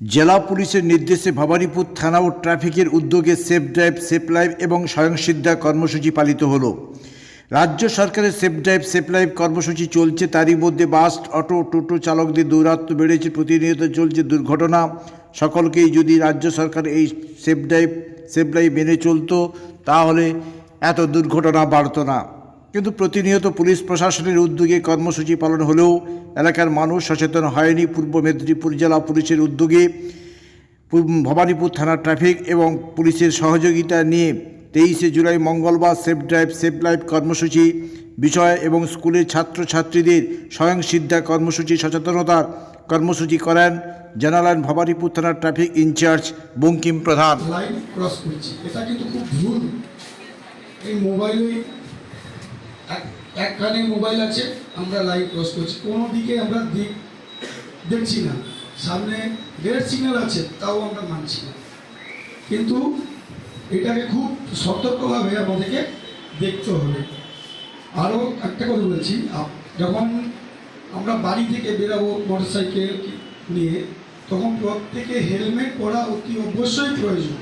জেলা পুলিশের নির্দেশে ভবানীপুর থানা ও ট্রাফিকের উদ্যোগে সেফ ড্রাইভ, সেফ লাইভ এবং স্বয়ংসিদ্ধা কর্মসূচি পালিত হলো। রাজ্য সরকারের সেফ ড্রাইভ, সেফ লাইভ কর্মসূচি চলছে। তারই মধ্যে বাস, অটো, টোটো চালকদের দৌরাত্ম্য বেড়েছে, প্রতিনিয়ত চলছে দুর্ঘটনা। সকলকেই যদি রাজ্য সরকার এই সেফ ড্রাইভ, সেফ লাইভ মেনে চলতো, তাহলে এত দুর্ঘটনা বাড়তো না। কিন্তু প্রতিনিয়ত পুলিশ প্রশাসনের উদ্যোগে কর্মসূচি পালন হলেও এলাকার মানুষ সচেতন হয়নি। পূর্ব মেদিনীপুর জেলা পুলিশের উদ্যোগে ভবানীপুর থানা ট্রাফিক এবং পুলিশের সহযোগিতা নিয়ে তেইশে জুলাই মঙ্গলবার সেফ ড্রাইভ, সেফ লাইফ কর্মসূচি, বিষয় এবং স্কুলের ছাত্রছাত্রীদের স্বয়ংসিদ্ধা কর্মসূচি, সচেতনতার কর্মসূচি করেন জানালেন ভবানীপুর থানার ট্রাফিক ইনচার্জ বঙ্কিম প্রধান। এটা কিন্তু খুব ভুল। এই মোবাইলে এক এক কানে মোবাইল আছে, আমরা লাইন ক্রস করছি। কোনো দিকে আমরা দিক দেখছি না। সামনে রেড সিগন্যাল আছে, তাও আমরা মানছি না। কিন্তু এটাকে খুব সতর্কভাবে আমাদেরকে দেখতে হবে। আরও একটা কথা বলছি যখন আমরা বাড়ি থেকে বেরাবো মোটর সাইকেল নিয়ে, তখন প্রত্যেকে হেলমেট পরা অতি অবশ্যই প্রয়োজন।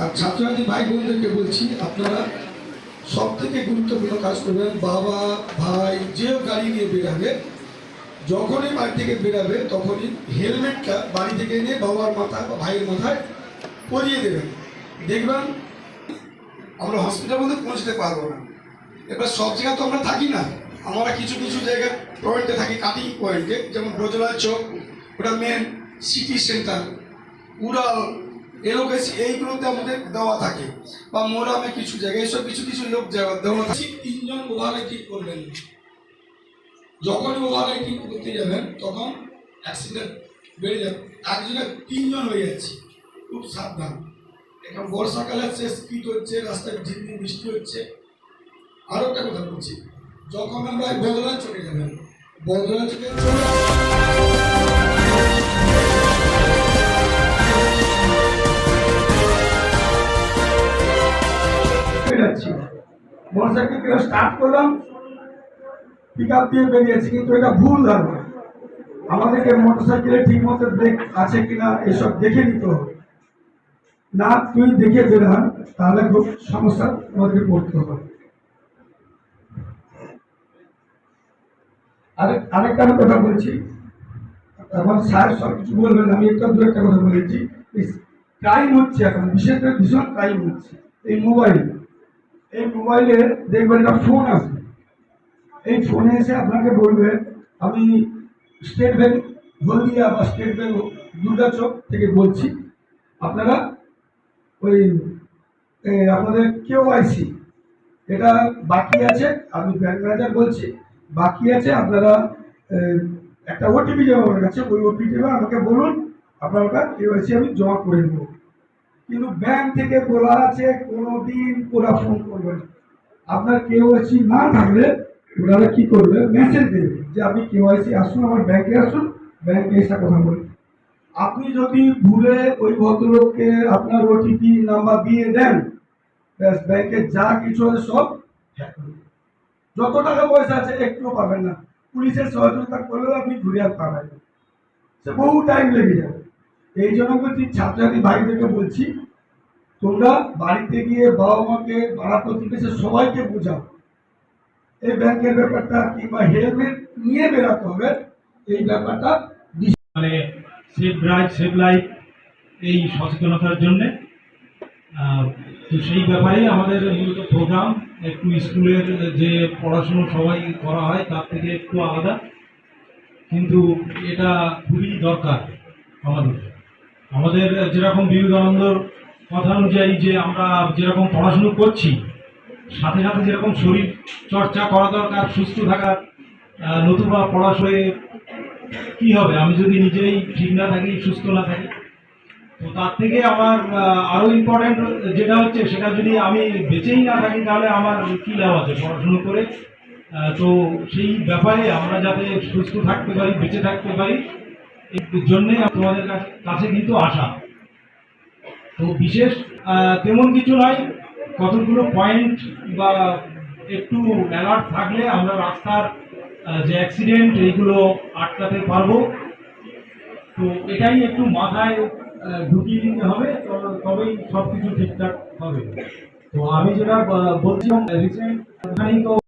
আর ছাত্রছাত্রী ভাই বোনদেরকে বলছি, আপনারা সব থেকে গুরুত্বপূর্ণ কাজ করবেন বাবা, ভাই, যে গাড়ি নিয়ে বেরাবে যখনই বাড়ি থেকে বেরাবে তখনই হেলমেটটা বাড়ি থেকে নিয়ে বাবার মাথা বা ভাইয়ের মাথায় পরিয়ে দেবেন। দেখবেন আমরা হসপিটাল মধ্যে পৌঁছতে পারব না। এবার সব জায়গায় তো আমরা থাকি না। আমরা কিছু কিছু জায়গায় পয়েন্টে থাকি কাটিং পয়েন্টে যেমন ব্রজলাল চৌক, ওটা মেন সিটি সেন্টার উড়াল এলোকেসি এইগুলোতে আমাদের দেওয়া থাকে বা মোরামে কিছু জায়গায় এইসব কিছু কিছু লোক দেওয়া থাকে। তিনজন ওভাররাইটিং করবেন। যখনই ওভাররাইটিং করতে যাবেন, তখন অ্যাক্সিডেন্ট বেড়ে যাবে। একজনে তিনজন হয়ে যাচ্ছে। খুব সাবধান। এখন বর্ষাকালে সে স্পিড হচ্ছে, রাস্তায় ঝিরঝির বৃষ্টি হচ্ছে। আরও একটা কথা বলছি। যখন আমরা বদলা চলে যাবেন বদলা চলে মোটরসাইকেল স্টার্ট করলাম পিক আপ দিয়ে বেরিয়েছি, কিন্তু এটা ভুল ধারণা। আমাদেরকে মোটরসাইকেলে ঠিক মতো ব্রেক আছে কিনা এসব দেখে নিতে হবে। না, তুই দেখে বেরান তাহলে খুব সমস্যা আমাদেরকে পড়তে হবে। আরেক আরেকটা কথা বলছি। এখন স্যার সব কিছু বলবেন, আমি একটা দু একটা কথা বলেছি। ক্রাইম হচ্ছে এখন, বিশেষ করে ভীষণ ক্রাইম হচ্ছে, এই মোবাইল এই মোবাইলে দেখবেন একটা ফোন আসবে এই ফোনে এসে আপনাকে বলবে, আমি স্টেট ব্যাংক হলদিয়া বা স্টেট ব্যাঙ্ক ব্যাংক দুর্গাচক থেকে বলছি। আপনারা ওই আপনাদের কেওআইসি এটা বাকি আছে, আমি ব্যাংক ম্যানেজার বলছি। বাকি আছে, আপনারা একটা ওটিপি যাবে আমার কাছে, ওই ওটিপি আমাকে বলুন, আপনার ওটা কেওআইসি আমি জমা করে নেব। কিন্তু ব্যাংক থেকে বলা আছে কোনো দিন ওরা ফোন করবে না। আপনার কেওআইসি না থাকলে ওনারা কি করবে? মেসেজ দেবে যে, আপনি কেওআইসি আসুন, আমার ব্যাংকে আসুন, ব্যাংকে এসে কথা বলুন। আপনি যদি ভুলে ওই ভদ্রলোককে আপনার ওটিপি নাম্বার দিয়ে দেন, ব্যাস, ব্যাংকে যা কিছু আছে সব। যত টাকা পয়সা আছে, একটুও পাবেন না। পুলিশের সহযোগিতা করলেও আপনি ঘুরে আর পাবেন সে বহু টাইম লেগে যাবে। এই জন্য বলছি, ছাত্রছাত্রী ভাইদেরকে বলছি, তোমরা বাড়িতে গিয়ে বাবা মাকে পাড়া প্রতিবেশী সবাইকে বোঝাও। এই ব্যাংকের ব্যাপারটা কিংবা হেলমেট নিয়ে বেরাতে হবে, এই ব্যাপারটা মানে সেফ ড্রাইভ সেফ লাইফ, এই সচেতনতার জন্যে। তো সেই ব্যাপারেই আমাদের মূলত প্রোগ্রাম একটু স্কুলের যে পড়াশুনো সবাই করা হয়, তার থেকে একটু আলাদা। কিন্তু এটা খুবই দরকার আমাদের। আমাদের যেরকম বিবেকানন্দর কথা অনুযায়ী যে আমরা যেরকম পড়াশুনো করছি, সাথে সাথে যেরকম শরীর চর্চা করা দরকার, সুস্থ থাকার নতুবা পড়াশোনায় কি হবে? আমি যদি নিজেই ঠিক না থাকি, সুস্থ না থাকি, তো তার থেকে আমার আরও আরও ইম্পর্টেন্ট যেটা হচ্ছে, সেটা যদি আমি বেঁচেই না থাকি, তাহলে আমার কি লাভ আছে পড়াশুনো করে? তো সেই ব্যাপারে আমরা যাতে সুস্থ থাকতে পারি, বেঁচে থাকতে পারি এই জন্যে তোমাদের কাছে- কিন্তু আসা। তো বিশেষ তেমন কিছু নয়, কতগুলো পয়েন্ট বা একটু অ্যালার্ট থাকলে আমরা রাস্তার যে অ্যাক্সিডেন্ট এইগুলো আটকাতে পারব। তো এটাই একটু মাথায় ঢুকিয়ে দিতে হবে তবেই সব কিছু ঠিকঠাক হবে। তো আমি যেটা বলছিলাম রিসেন্ট তো